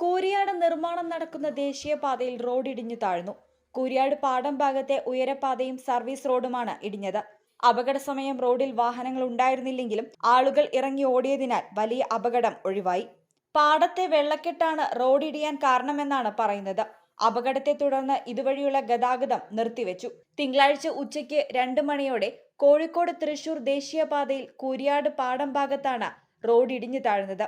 കൂരിയാട് നിർമ്മാണം നടക്കുന്ന ദേശീയപാതയിൽ റോഡ് ഇടിഞ്ഞു താഴ്ന്നു. കൂരിയാട് പാടം ഭാഗത്തെ ഉയരപാതയും സർവീസ് റോഡുമാണ് ഇടിഞ്ഞത്. അപകട സമയം റോഡിൽ വാഹനങ്ങൾ ഉണ്ടായിരുന്നില്ലെങ്കിലും ആളുകൾ ഇറങ്ങി ഓടിയതിനാൽ വലിയ അപകടം ഒഴിവായി. പാടത്തെ വെള്ളക്കെട്ടാണ് റോഡ് ഇടിയാൻ കാരണമെന്നാണ് പറയുന്നത്. അപകടത്തെ തുടർന്ന് ഇതുവഴിയുള്ള ഗതാഗതം നിർത്തിവെച്ചു. തിങ്കളാഴ്ച ഉച്ചയ്ക്ക് രണ്ട് മണിയോടെ കോഴിക്കോട് തൃശൂർ ദേശീയപാതയിൽ കൂരിയാട് പാടം ഭാഗത്താണ് റോഡ് ഇടിഞ്ഞു താഴ്ന്നത്.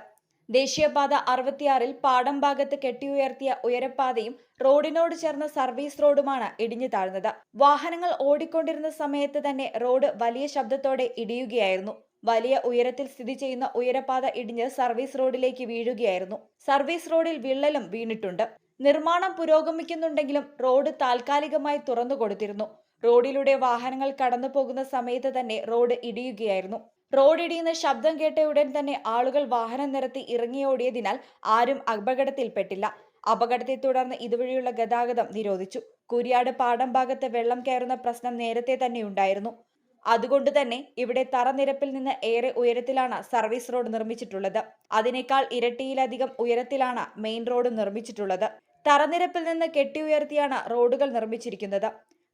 ദേശീയപാത അറുപത്തിയാറിൽ പാടം ഭാഗത്ത് കെട്ടിയുയർത്തിയ ഉയരപ്പാതയും റോഡിനോട് ചേർന്ന സർവീസ് റോഡുമാണ് ഇടിഞ്ഞു താഴ്ന്നത്. വാഹനങ്ങൾ ഓടിക്കൊണ്ടിരുന്ന സമയത്ത് തന്നെ റോഡ് വലിയ ശബ്ദത്തോടെ ഇടിയുകയായിരുന്നു. വലിയ ഉയരത്തിൽ സ്ഥിതി ചെയ്യുന്ന ഉയരപാത ഇടിഞ്ഞ് സർവീസ് റോഡിലേക്ക് വീഴുകയായിരുന്നു. സർവീസ് റോഡിൽ വിള്ളലും വീണിട്ടുണ്ട്. നിർമ്മാണം പുരോഗമിക്കുന്നുണ്ടെങ്കിലും റോഡ് താൽക്കാലികമായി തുറന്നു കൊടുത്തിരുന്നു റോഡിലൂടെ വാഹനങ്ങൾ കടന്നു പോകുന്ന സമയത്ത് തന്നെ റോഡ് ഇടിയുകയായിരുന്നു. റോഡ് ഇടിയുന്ന ശബ്ദം കേട്ട ഉടൻ തന്നെ ആളുകൾ വാഹനം നിരത്തി ഇറങ്ങിയോടിയതിനാൽ ആരും അപകടത്തിൽപ്പെട്ടില്ല. അപകടത്തെ തുടർന്ന് ഇതുവഴിയുള്ള ഗതാഗതം നിരോധിച്ചു. കുരിയാട് പാടം ഭാഗത്ത് വെള്ളം കയറുന്ന പ്രശ്നം നേരത്തെ തന്നെ ഉണ്ടായിരുന്നു. അതുകൊണ്ട് തന്നെ ഇവിടെ തറനിരപ്പിൽ നിന്ന് ഏറെ ഉയരത്തിലാണ് സർവീസ് റോഡ് നിർമ്മിച്ചിട്ടുള്ളത്. അതിനേക്കാൾ ഇരട്ടിയിലധികം ഉയരത്തിലാണ് മെയിൻ റോഡ് നിർമ്മിച്ചിട്ടുള്ളത്. തറനിരപ്പിൽ നിന്ന് കെട്ടിയുയർത്തിയാണ് റോഡുകൾ നിർമ്മിച്ചിരിക്കുന്നത്.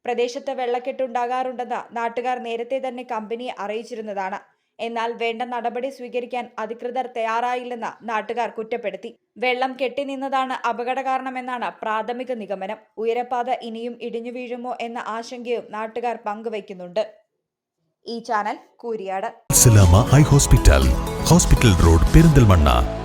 പ്രദേശത്ത് വെള്ളക്കെട്ടുണ്ടാകാറുണ്ടെന്ന് നാട്ടുകാർ നേരത്തെ തന്നെ കമ്പനിയെ അറിയിച്ചിരുന്നതാണ്. എന്നാൽ വേണ്ട നടപടി സ്വീകരിക്കാൻ അധികൃതർ തയ്യാറായില്ലെന്ന് നാട്ടുകാർ കുറ്റപ്പെടുത്തി. വെള്ളം കെട്ടിനിന്നതാണ് അപകട കാരണമെന്നാണ് പ്രാഥമിക നിഗമനം. ഉയരപ്പാത ഇനിയും ഇടിഞ്ഞു വീഴുമോ എന്ന ആശങ്കയും നാട്ടുകാർ പങ്കുവയ്ക്കുന്നുണ്ട്. ഈ channel Kooriyad. Hospital. Hospital road Perinthalmanna.